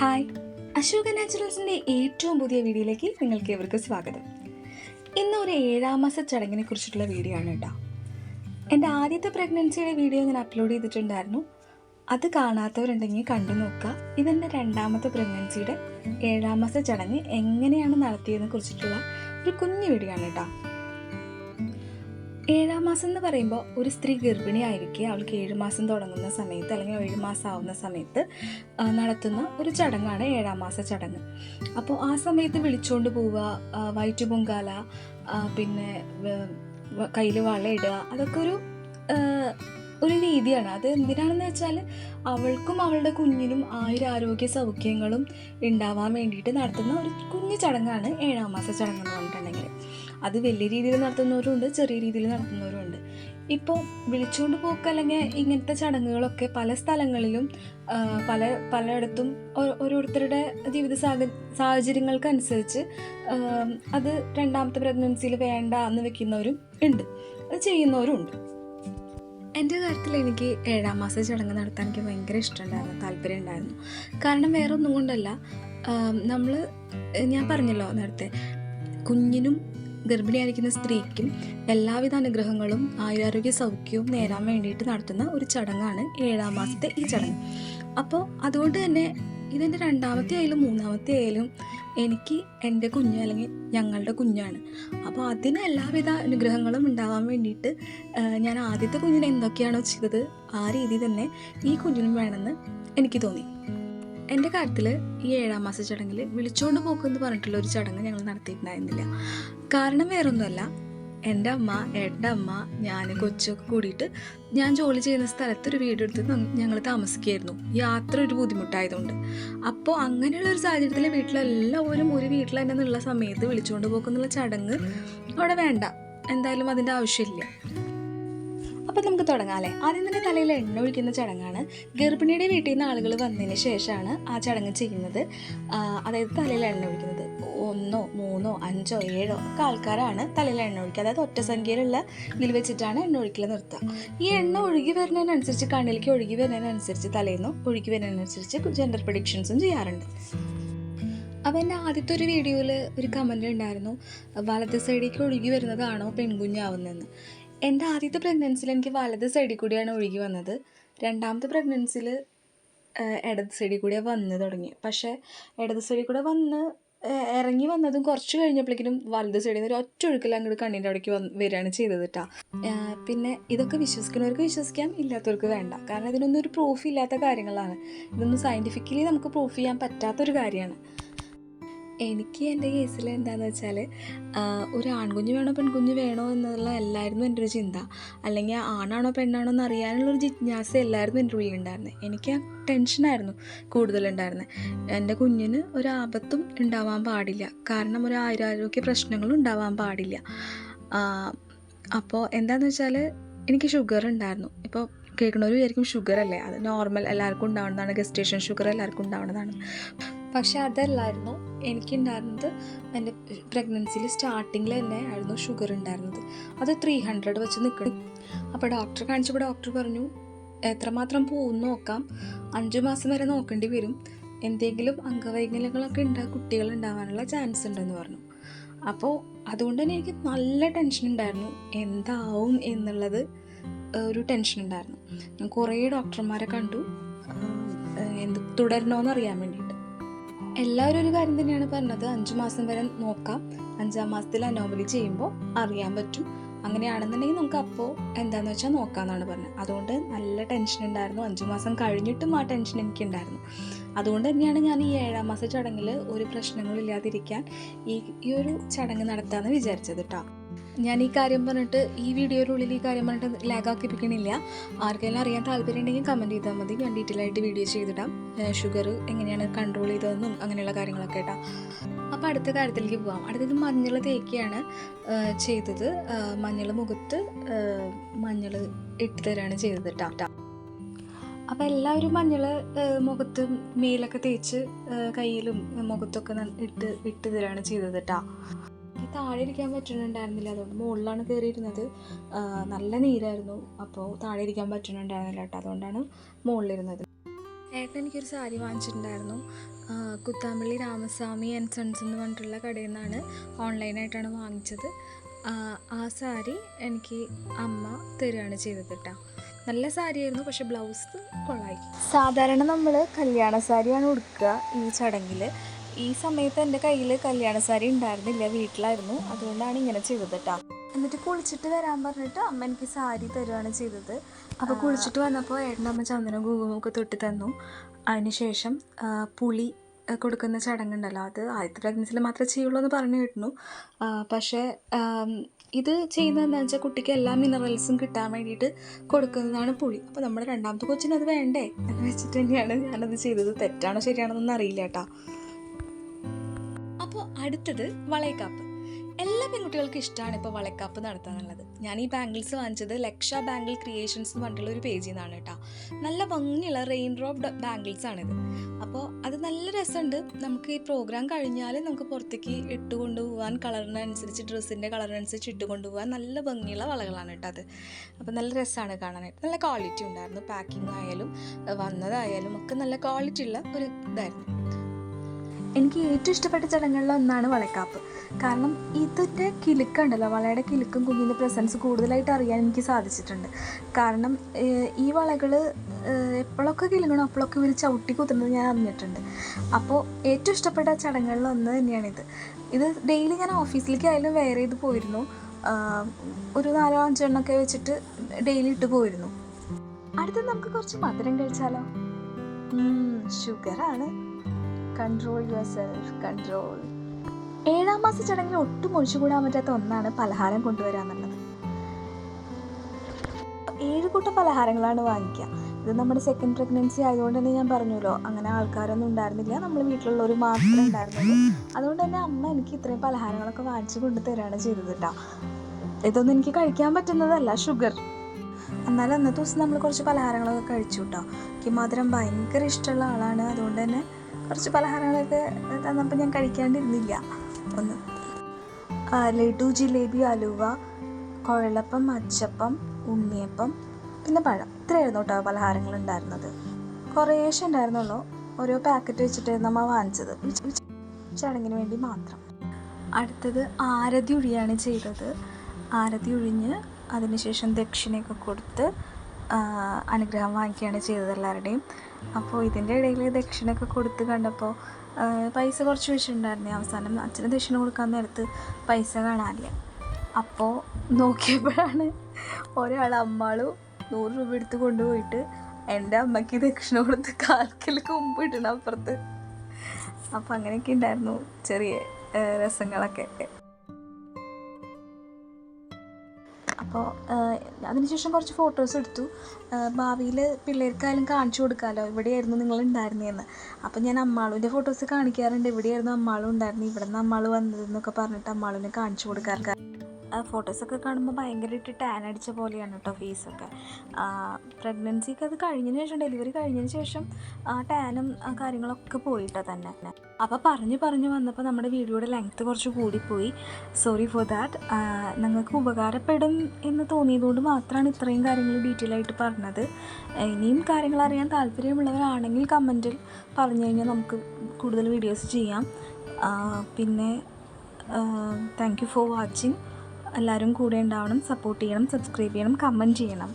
Hi. Ashoka നാച്ചുറൽസിന്റെ ഏറ്റവും പുതിയ വീഡിയോയിലേക്ക് നിങ്ങൾക്ക് ഇവർക്ക് സ്വാഗതം. ഇന്ന് ഒരു ഏഴാം മാസ ചടങ്ങിനെ കുറിച്ചിട്ടുള്ള വീഡിയോ ആണ് കേട്ടോ എന്റെ ആദ്യത്തെ പ്രഗ്നൻസിയുടെ വീഡിയോ ഞാൻ അപ്ലോഡ് ചെയ്തിട്ടുണ്ടായിരുന്നു. അത് കാണാത്തവരുണ്ടെങ്കിൽ കണ്ടു നോക്കുക. ഇതെന്റെ രണ്ടാമത്തെ പ്രഗ്നൻസിയുടെ ഏഴാം മാസ ചടങ്ങ് എങ്ങനെയാണ് നടത്തിയതിനെ കുറിച്ചിട്ടുള്ള ഒരു കുഞ്ഞു വീഡിയോ ആണ് കേട്ടോ ഏഴാം മാസം എന്ന് പറയുമ്പോൾ ഒരു സ്ത്രീ ഗർഭിണിയായിരിക്കെ അവൾക്ക് ഏഴ് മാസം തുടങ്ങുന്ന സമയത്ത് അല്ലെങ്കിൽ ഏഴ് മാസം ആവുന്ന സമയത്ത് നടത്തുന്ന ഒരു ചടങ്ങാണ് ഏഴാം മാസ ചടങ്ങ്. അപ്പോൾ ആ സമയത്ത് വിളിച്ചുകൊണ്ട് പോവുക വയറ്റു പൊങ്കാല പിന്നെ കയ്യിൽ വളയിടുക അതൊക്കെ ഒരു ഒരു രീതിയാണ്. അത് എന്തിനാണെന്ന് വെച്ചാൽ അവൾക്കും അവളുടെ കുഞ്ഞിനും ആയുരാരോഗ്യ സൗഖ്യങ്ങളും ഉണ്ടാവാൻ വേണ്ടിയിട്ട് നടത്തുന്ന ഒരു കുഞ്ഞു ചടങ്ങാണ് ഏഴാം മാസ ചടങ്ങ് എന്ന് പറഞ്ഞിട്ടുണ്ടെങ്കിൽ. അത് വലിയ രീതിയിൽ നടത്തുന്നവരുണ്ട് ചെറിയ രീതിയിൽ നടത്തുന്നവരുണ്ട്. ഇപ്പോൾ വിളിച്ചുകൊണ്ട് പോക്ക് അല്ലെങ്കിൽ ഇങ്ങനത്തെ ചടങ്ങുകളൊക്കെ പല സ്ഥലങ്ങളിലും പല പലയിടത്തും ഓരോരുത്തരുടെ ജീവിത സാഹ സാഹചര്യങ്ങൾക്കനുസരിച്ച് അത് രണ്ടാമത്തെ പ്രഗ്നൻസിയിൽ വേണ്ട എന്ന് വെക്കുന്നവരും ഉണ്ട്. അത് ചെയ്യുന്നവരും ഉണ്ട്. എന്റെ കാര്യത്തിൽ എനിക്ക് ഏഴാം മാസം ചടങ്ങ് നടത്താൻ എനിക്ക് ഭയങ്കര ഇഷ്ടമുണ്ടായിരുന്നു താല്പര്യം ഉണ്ടായിരുന്നു. കാരണം വേറെ ഒന്നും കൊണ്ടല്ല. നമ്മൾ ഞാൻ പറഞ്ഞല്ലോ നേരത്തെ കുഞ്ഞിനും ഗർഭിണിയായിരിക്കുന്ന സ്ത്രീക്കും എല്ലാവിധ അനുഗ്രഹങ്ങളും ആയുരാരോഗ്യ സൗഖ്യവും നേരാൻ വേണ്ടിയിട്ട് നടത്തുന്ന ഒരു ചടങ്ങാണ് ഏഴാം മാസത്തെ ഈ ചടങ്ങ്. അപ്പോൾ അതുകൊണ്ട് തന്നെ ഇതെന്റെ രണ്ടാമത്തെ ആയാലും മൂന്നാമത്തെ ആയാലും എനിക്ക് എന്റെ കുഞ്ഞ് അല്ലെങ്കിൽ ഞങ്ങളുടെ കുഞ്ഞാണ്. അപ്പോൾ അതിന് എല്ലാവിധ അനുഗ്രഹങ്ങളും ഉണ്ടാവാൻ വേണ്ടിയിട്ട് ഞാൻ ആദ്യത്തെ കുഞ്ഞിന് എന്തൊക്കെയാണോ ചെയ്തത് ആ രീതി തന്നെ ഈ കുഞ്ഞിനും വേണമെന്ന് എനിക്ക് തോന്നി. എന്റെ കാര്യത്തിൽ ഈ ഏഴാം മാസ ചടങ്ങിൽ വിളിച്ചുകൊണ്ട് പോക്കെന്ന് പറഞ്ഞിട്ടുള്ള ഒരു ചടങ്ങ് ഞങ്ങൾ നടത്തിയിട്ടുണ്ടായിരുന്നില്ല. കാരണം വേറൊന്നുമല്ല എന്റെ അമ്മ ഏട്ടന്റെ അമ്മ ഞാൻ കൊച്ചൊക്കെ കൂടിയിട്ട് ഞാൻ ജോലി ചെയ്യുന്ന സ്ഥലത്ത് ഒരു വീടെടുത്ത് ഞങ്ങൾ താമസിക്കുകയായിരുന്നു. യാത്ര ഒരു ബുദ്ധിമുട്ടായതുകൊണ്ട്. അപ്പോൾ അങ്ങനെയുള്ള ഒരു സാഹചര്യത്തിൽ വീട്ടിലെല്ലാവരും ഒരു വീട്ടിൽ തന്നെ എന്നുള്ള സമയത്ത് വിളിച്ചുകൊണ്ട് പോകുന്നുള്ള ചടങ്ങ് അവിടെ വേണ്ട. എന്തായാലും അതിന്റെ ആവശ്യമില്ല. അപ്പോൾ നമുക്ക് തുടങ്ങാം അല്ലേ? ആദ്യം തന്നെ തലയിൽ എണ്ണ ഒഴിക്കുന്ന ചടങ്ങാണ്. ഗർഭിണിയുടെ വീട്ടിൽ നിന്ന് ആളുകൾ വന്നതിന് ശേഷമാണ് ആ ചടങ്ങ് ചെയ്യുന്നത്. അതായത് തലയിൽ എണ്ണ ഒഴിക്കുന്നത്. ഒന്നോ മൂന്നോ അഞ്ചോ ഏഴോ ഒക്കെ ആൾക്കാരാണ് തലയിൽ എണ്ണ ഒഴിക്കുക. അതായത് ഒറ്റ സംഖ്യയിലുള്ള ഇതിൽ വെച്ചിട്ടാണ് എണ്ണ ഒഴിക്കൽ നിർത്തുക. ഈ എണ്ണ ഒഴുകി വരുന്നതിനനുസരിച്ച് കണ്ണിലേക്ക് ഒഴുകി വരുന്നതിനനുസരിച്ച് തലേന്നും ഒഴുകി വരുന്നതിനനുസരിച്ച് ജെൻഡർ പ്രഡിക്ഷൻസും ചെയ്യാറുണ്ട്. അപ്പോൾ എന്റെ ആദ്യത്തെ ഒരു വീഡിയോയിൽ ഒരു കമന്റ് ഉണ്ടായിരുന്നു വലത്തെ സൈഡിലേക്ക് ഒഴുകി വരുന്നതാണോ പെൺകുഞ്ഞാവുന്നതെന്ന് എന്റെ ആദ്യത്തെ പ്രഗ്നൻസിയിൽ എനിക്ക് വലത് സൈഡിൽ കൂടിയാണ് ഒഴുകി വന്നത്. രണ്ടാമത്തെ പ്രഗ്നൻസിയിൽ ഇടത് സൈഡിൽ കൂടിയാണ് വന്ന് തുടങ്ങി. പക്ഷേ ഇടത് സൈഡിൽ കൂടെ വന്ന് ഇറങ്ങി വന്നതും കുറച്ച് കഴിഞ്ഞപ്പോഴേക്കും വലത് സൈഡിൽ നിന്ന് ഒരു ഒറ്റ ഒഴുക്കിൽ അങ്ങോട്ട് കണ്ണിന്റെ അവിടേക്ക് വന്ന് വരികയാണ് ചെയ്തത് കേട്ടോ പിന്നെ ഇതൊക്കെ വിശ്വസിക്കുന്നവർക്ക് വിശ്വസിക്കാം ഇല്ലാത്തവർക്ക് വേണ്ട. കാരണം ഇതിനൊന്നും ഒരു പ്രൂഫ് ഇല്ലാത്ത കാര്യങ്ങളാണ്. ഇതൊന്നും സയന്റിഫിക്കലി നമുക്ക് പ്രൂഫ് ചെയ്യാൻ പറ്റാത്തൊരു കാര്യമാണ്. എനിക്ക് എന്റെ കേസിൽ എന്താണെന്ന് വെച്ചാൽ ഒരു ആൺകുഞ്ഞ് വേണോ പെൺകുഞ്ഞ് വേണോ എന്നുള്ള എല്ലായിരുന്നു എന്റെ ഒരു ചിന്ത. അല്ലെങ്കിൽ ആണാണോ പെണ്ണാണോ എന്ന് അറിയാനുള്ളൊരു ജിജ്ഞാസ എല്ലായിരുന്നു എന്റെ ഉള്ളിലുണ്ടായിരുന്നത് എനിക്ക് ആ ടെൻഷനായിരുന്നു കൂടുതലുണ്ടായിരുന്നത് എന്റെ കുഞ്ഞിന് ഒരു ആപത്തും ഉണ്ടാവാൻ പാടില്ല. കാരണം ഒരു ആയുരാരോഗ്യ പ്രശ്നങ്ങളും ഉണ്ടാവാൻ പാടില്ല. അപ്പോൾ എന്താണെന്ന് വെച്ചാൽ എനിക്ക് ഷുഗർ ഉണ്ടായിരുന്നു. ഇപ്പോൾ കേൾക്കുന്നവർ വിചാരിക്കും ഷുഗർ അല്ലേ? അത് നോർമൽ എല്ലാവർക്കും ഉണ്ടാവുന്നതാണ് ഗസ്റ്റേഷൻ ഷുഗർ എല്ലാവർക്കും ഉണ്ടാവുന്നതാണ് പക്ഷേ അതല്ലായിരുന്നു. എനിക്കുണ്ടായിരുന്നത് എന്റെ പ്രഗ്നൻസിയിൽ സ്റ്റാർട്ടിങ്ങിൽ തന്നെ ആയിരുന്നു ഷുഗർ ഉണ്ടായിരുന്നത്. അത് ത്രീ ഹൺഡ്രഡ് വെച്ച് നിൽക്കണം. അപ്പോൾ ഡോക്ടറെ കാണിച്ചപ്പോൾ ഡോക്ടർ പറഞ്ഞു എത്രമാത്രം പോകും നോക്കാം. അഞ്ച് മാസം വരെ നോക്കേണ്ടി വരും. എന്തെങ്കിലും അംഗവൈകല്യങ്ങളൊക്കെ ഉണ്ടാ? കുട്ടികൾ ഉണ്ടാവാനുള്ള ചാൻസ് ഉണ്ടെന്ന് പറഞ്ഞു. അപ്പോൾ അതുകൊണ്ട് തന്നെ എനിക്ക് നല്ല ടെൻഷൻ ഉണ്ടായിരുന്നു. എന്താവും എന്നുള്ളത് ഒരു ടെൻഷൻ ഉണ്ടായിരുന്നു. ഞാൻ കുറേ ഡോക്ടർമാരെ കണ്ടു. എന്ത് തുടരണോന്ന് അറിയാൻ വേണ്ടിയിട്ട് എല്ലാവരും ഒരു കാര്യം തന്നെയാണ് പറഞ്ഞത്. അഞ്ചു മാസം വരെ നോക്കാം. അഞ്ചാം മാസത്തിൽ അനോമലി ചെയ്യുമ്പോൾ അറിയാൻ പറ്റും. അങ്ങനെയാണെന്നുണ്ടെങ്കിൽ നമുക്ക് അപ്പോൾ എന്താണെന്ന് വെച്ചാൽ നോക്കാമെന്നാണ് പറഞ്ഞത്. അതുകൊണ്ട് നല്ല ടെൻഷൻ ഉണ്ടായിരുന്നു. അഞ്ചു മാസം കഴിഞ്ഞിട്ടും ആ ടെൻഷൻ എനിക്ക് ഉണ്ടായിരുന്നു അതുകൊണ്ട് തന്നെയാണ് ഞാൻ ഈ ഏഴാം മാസ ചടങ്ങിൽ ഒരു പ്രശ്നങ്ങളില്ലാതിരിക്കാൻ ഈ ഈ ഒരു ചടങ്ങ് നടത്താമെന്ന് വിചാരിച്ചത് കേട്ടോ ഞാൻ ഈ കാര്യം പറഞ്ഞിട്ട് ഈ വീഡിയോയുടെ ഉള്ളിൽ ഈ കാര്യം പറഞ്ഞിട്ട് ലാഗാക്കിപ്പിക്കണില്ല ആർക്കെങ്കിലും അറിയാൻ താല്പര്യം ഉണ്ടെങ്കിൽ കമന്റ് ചെയ്താൽ മതി. ഞാൻ ഡീറ്റെയിൽ ആയിട്ട് വീഡിയോ ചെയ്തിടാം. ഷുഗർ എങ്ങനെയാണ് കൺട്രോൾ ചെയ്തതെന്നും അങ്ങനെയുള്ള കാര്യങ്ങളൊക്കെ കേട്ടോ. അപ്പോൾ അടുത്ത കാര്യത്തിലേക്ക് പോവാം. അടുത്തത് മഞ്ഞൾ തേക്കിയാണ് ചെയ്തത്. മഞ്ഞൾ മുഖത്ത് മഞ്ഞൾ ഇട്ട് തരാണ് ചെയ്തത് കേട്ടോ. അപ്പോൾ എല്ലാവരും മഞ്ഞൾ മുഖത്ത് മേലൊക്കെ തേച്ച് കയ്യിലും മുഖത്തൊക്കെ ഇട്ട് ഇട്ട് തരാണ് ചെയ്തത് കേട്ടോ. എനിക്ക് താഴെ ഇരിക്കാൻ പറ്റുന്നുണ്ടായിരുന്നില്ല അതുകൊണ്ട് മുകളിലാണ് കയറിയിരുന്നത് നല്ല നീരായിരുന്നു. അപ്പോൾ താഴെ ഇരിക്കാൻ പറ്റുന്നുണ്ടായിരുന്നില്ല കേട്ടോ. അതുകൊണ്ടാണ് മുകളിലിരുന്നത്. ഏട്ടൻ എനിക്കൊരു സാരി വാങ്ങിച്ചിട്ടുണ്ടായിരുന്നു. കുത്താമ്പള്ളി രാമസ്വാമി ആൻഡ് സൺസ് എന്ന് പറഞ്ഞിട്ടുള്ള കടയിൽ നിന്നാണ് ഓൺലൈനായിട്ടാണ് വാങ്ങിച്ചത്. ആ, ആ സാരി എനിക്ക് അമ്മ തരികയാണ് ചെയ്തത് കേട്ടോ. നല്ല സാരിയായിരുന്നു പക്ഷെ ബ്ലൗസ് കൊള്ളായി. സാധാരണ നമ്മൾ കല്യാണ സാരിയാണ് ഉടുക്കുക ഈ ചടങ്ങിൽ ഈ സമയത്ത് എന്റെ കയ്യിൽ കല്യാണ സാരി ഉണ്ടായിരുന്നില്ല വീട്ടിലായിരുന്നു. അതുകൊണ്ടാണ് ഇങ്ങനെ ചെയ്തത് കേട്ടോ എന്നിട്ട് കുളിച്ചിട്ട് വരാൻ പറഞ്ഞിട്ട് അമ്മ എനിക്ക് സാരി തരുവാണ് ചെയ്തത്. അപ്പോൾ കുളിച്ചിട്ട് വന്നപ്പോൾ ഏട്ടന്റെ അമ്മ ചന്ദനം കുങ്കുമൊക്കെ തൊട്ട് തന്നു. അതിനുശേഷം പുളി കൊടുക്കുന്ന ചടങ്ങുണ്ടല്ലോ അത് ആദ്യത്തെ പ്രഗ്നൻസിൽ മാത്രമേ ചെയ്യുള്ളൂ എന്ന് പറഞ്ഞു കിട്ടുന്നു പക്ഷേ ഇത് ചെയ്യുന്നത് എന്താണെന്ന് വെച്ചാൽ കുട്ടിക്ക് എല്ലാ മിനറൽസും കിട്ടാൻ വേണ്ടിയിട്ട് കൊടുക്കുന്നതാണ് പുളി. അപ്പോൾ നമ്മുടെ രണ്ടാമത്തെ കൊച്ചിന് അത് വേണ്ടേ? എന്ന് വെച്ചിട്ട് തന്നെയാണ് ഞാനത് ചെയ്തത്. തെറ്റാണോ ശരിയാണോന്നൊന്നും അറിയില്ല കേട്ടോ അപ്പോൾ അടുത്തത് വളയക്കാപ്പ്. എല്ലാ പെൺകുട്ടികൾക്കും ഇഷ്ടമാണ് ഇപ്പോൾ വളക്കാപ്പ് നടത്തുക എന്നുള്ളത് ഞാൻ ഈ ബാംഗിൾസ് വാങ്ങിച്ചത് ലക്ഷ ബാംഗിൾ ക്രിയേഷൻസ് എന്ന് പറഞ്ഞിട്ടുള്ള ഒരു പേജിൽ നിന്നാണ് കേട്ടോ. നല്ല ഭംഗിയുള്ള റെയിൻ ഡ്രോപ്പ് ബാംഗിൾസ് ആണിത്. അപ്പോൾ അത് നല്ല രസമുണ്ട്. നമുക്ക് ഈ പ്രോഗ്രാം കഴിഞ്ഞാൽ നമുക്ക് പുറത്തേക്ക് ഇട്ട് കൊണ്ടുപോകാൻ കളറിനനുസരിച്ച് ഡ്രസ്സിന്റെ കളറിനനുസരിച്ച് ഇട്ട് കൊണ്ടുപോകാൻ നല്ല ഭംഗിയുള്ള വളകളാണ് കേട്ടോ അത്. അപ്പോൾ നല്ല രസമാണ് കാണാനായിട്ട്. നല്ല ക്വാളിറ്റി ഉണ്ടായിരുന്നു. പാക്കിംഗ് ആയാലും വന്നതായാലും ഒക്കെ നല്ല ക്വാളിറ്റി ഉള്ള ഒരു ഇതായിരുന്നു. എനിക്ക് ഏറ്റവും ഇഷ്ടപ്പെട്ട ചടങ്ങുകളിൽ ഒന്നാണ് വളക്കാപ്പ്. കാരണം ഇതിന്റെ കിലുക്കുണ്ടല്ലോ വളയുടെ കിലുക്കും കുഞ്ഞിന്റെ പ്രസൻസ് കൂടുതലായിട്ട് അറിയാൻ എനിക്ക് സാധിച്ചിട്ടുണ്ട്. കാരണം ഈ വളകൾ എപ്പോഴൊക്കെ കിലുങ്ങണോ അപ്പോഴൊക്കെ ഇവർ ചവിട്ടി കുത്തുന്നത് ഞാൻ അറിഞ്ഞിട്ടുണ്ട്. അപ്പോൾ ഏറ്റവും ഇഷ്ടപ്പെട്ട ചടങ്ങുകളിൽ ഒന്ന് തന്നെയാണിത്. ഇത് ഡെയിലി ഞാൻ ഓഫീസിലേക്ക് ആയാലും വെയർ ചെയ്ത് പോയിരുന്നു. ഒരു നാലോ അഞ്ചോ എണ്ണമൊക്കെ വെച്ചിട്ട് ഡെയിലി ഇട്ട് പോയിരുന്നു. അടുത്തത് നമുക്ക് കുറച്ച് മധുരം കഴിച്ചാലോ? ഷുഗറാണ് കൺട്രോൾ യുവർ സെൽഫ് കൺട്രോൾ. ഏഴാം മാസ ചടങ്ങിൽ ഒട്ടും ഒഴിച്ചുകൂടാൻ പറ്റാത്ത ഒന്നാണ് പലഹാരം കൊണ്ടുവരിക എന്നുള്ളത്. ഏഴ് കൂട്ടം പലഹാരങ്ങളാണ് വാങ്ങിക്കുക ഇത് നമ്മുടെ സെക്കൻഡ് പ്രഗ്നൻസി ആയതുകൊണ്ട് തന്നെ ഞാൻ പറഞ്ഞല്ലോ അങ്ങനെ ആൾക്കാരൊന്നും ഉണ്ടായിരുന്നില്ല. നമ്മൾ ഒരു മാത്രമേ ഉണ്ടായിരുന്നുള്ളൂ. അതുകൊണ്ട് തന്നെ അമ്മ എനിക്ക് ഇത്രയും പലഹാരങ്ങളൊക്കെ വാങ്ങിച്ചു കൊണ്ടു തരാണ് ചെയ്തത് കേട്ടോ ഇതൊന്നും എനിക്ക് കഴിക്കാൻ പറ്റുന്നതല്ല ഷുഗർ എന്നാലും അന്നത്തെ ദിവസം നമ്മൾ കുറച്ച് പലഹാരങ്ങളൊക്കെ കഴിച്ചു കേട്ടോ എനിക്ക് മധുരം ഭയങ്കര ഇഷ്ടമുള്ള ആളാണ്. അതുകൊണ്ട് തന്നെ കുറച്ച് പലഹാരങ്ങളൊക്കെ തന്നപ്പോൾ ഞാൻ കഴിക്കാണ്ടിരുന്നില്ല. ഒന്ന് ലഡു ജിലേബി അലുവ കുഴലപ്പം അച്ചപ്പം ഉണ്ണിയപ്പം പിന്നെ പഴം. ഇത്രയായിരുന്നു കേട്ടോ പലഹാരങ്ങൾ ഉണ്ടായിരുന്നത്. കുറേശ്ശെ ഉണ്ടായിരുന്നുള്ളൂ. ഓരോ പാക്കറ്റ് വെച്ചിട്ടായിരുന്നു നമ്മൾ വാങ്ങിച്ചത്. ചടങ്ങിന് വേണ്ടി മാത്രം. അടുത്തത് ആരതി ഒഴിയാണ് ചെയ്തത്. ആരതി ഒഴിഞ്ഞ് അതിനുശേഷം ദക്ഷിണയൊക്കെ കൊടുത്ത് അനുഗ്രഹം വാങ്ങിക്കുകയാണ് ചെയ്തത് എല്ലാവരുടെയും. അപ്പോൾ ഇതിന്റെ ഇടയിൽ ദക്ഷിണയൊക്കെ കൊടുത്ത് കണ്ടപ്പോൾ പൈസ കുറച്ച് വെച്ചിട്ടുണ്ടായിരുന്നേ. അവസാനം അച്ഛന് ദക്ഷിണ കൊടുക്കാൻ നേരത്ത് പൈസ കാണാനില്ല. അപ്പോൾ നോക്കിയപ്പോഴാണ് ഒരാൾ അമ്മാളും നൂറ് രൂപ എടുത്ത് കൊണ്ടുപോയിട്ട് എന്റെ അമ്മയ്ക്ക് ദക്ഷിണ കൊടുത്ത് കാൽക്കൽ കൊമ്പ് ഇടണം അപ്പുറത്ത്. അപ്പോൾ അങ്ങനെയൊക്കെ ഉണ്ടായിരുന്നു ചെറിയ രസങ്ങളൊക്കെ. അപ്പോൾ അതിനുശേഷം കുറച്ച് ഫോട്ടോസ് എടുത്തു. ഭാവിയിൽ പിള്ളേർക്കായാലും കാണിച്ചു കൊടുക്കാമല്ലോ ഇവിടെയായിരുന്നു നിങ്ങൾ ഉണ്ടായിരുന്നതെന്ന് അപ്പോൾ ഞാൻ അമ്മാളുവിന്റെ ഫോട്ടോസ് കാണിക്കാറുണ്ട്. ഇവിടെയായിരുന്നു അമ്മാളും ഉണ്ടായിരുന്നു. ഇവിടെ നിന്ന് അമ്മാൾ വന്നതെന്നൊക്കെ പറഞ്ഞിട്ട് അമ്മാളുവിനെ കാണിച്ചു കൊടുക്കാറുണ്ട്. ഫോട്ടോസൊക്കെ കാണുമ്പോൾ ഭയങ്കരമായിട്ട് ടാൻ അടിച്ച പോലെയാണ് കേട്ടോ ഫേസൊക്കെ പ്രഗ്നൻസിക്ക് അത് കഴിഞ്ഞതിന് ശേഷം ഡെലിവറി കഴിഞ്ഞതിന് ശേഷം ആ ടാനും കാര്യങ്ങളൊക്കെ പോയിട്ടോ തന്നെ. അപ്പോൾ പറഞ്ഞു പറഞ്ഞു വന്നപ്പോൾ നമ്മുടെ വീഡിയോയുടെ ലെങ്ത്ത് കുറച്ച് കൂടിപ്പോയി. സോറി ഫോർ ദാറ്റ് നിങ്ങൾക്ക് ഉപകാരപ്പെടും എന്ന് തോന്നിയതുകൊണ്ട് മാത്രമാണ് ഇത്രയും കാര്യങ്ങൾ ഡീറ്റെയിൽ ആയിട്ട് പറഞ്ഞത്. ഇനിയും കാര്യങ്ങൾ അറിയാൻ താല്പര്യമുള്ളവരാണെങ്കിൽ കമന്റിൽ പറഞ്ഞു കഴിഞ്ഞാൽ നമുക്ക് കൂടുതൽ വീഡിയോസ് ചെയ്യാം. പിന്നെ താങ്ക് യു ഫോർ വാച്ചിങ് എല്ലാവരും കൂടെ ഉണ്ടാവണം സപ്പോർട്ട് ചെയ്യണം സബ്സ്ക്രൈബ് ചെയ്യണം കമന്റ് ചെയ്യണം.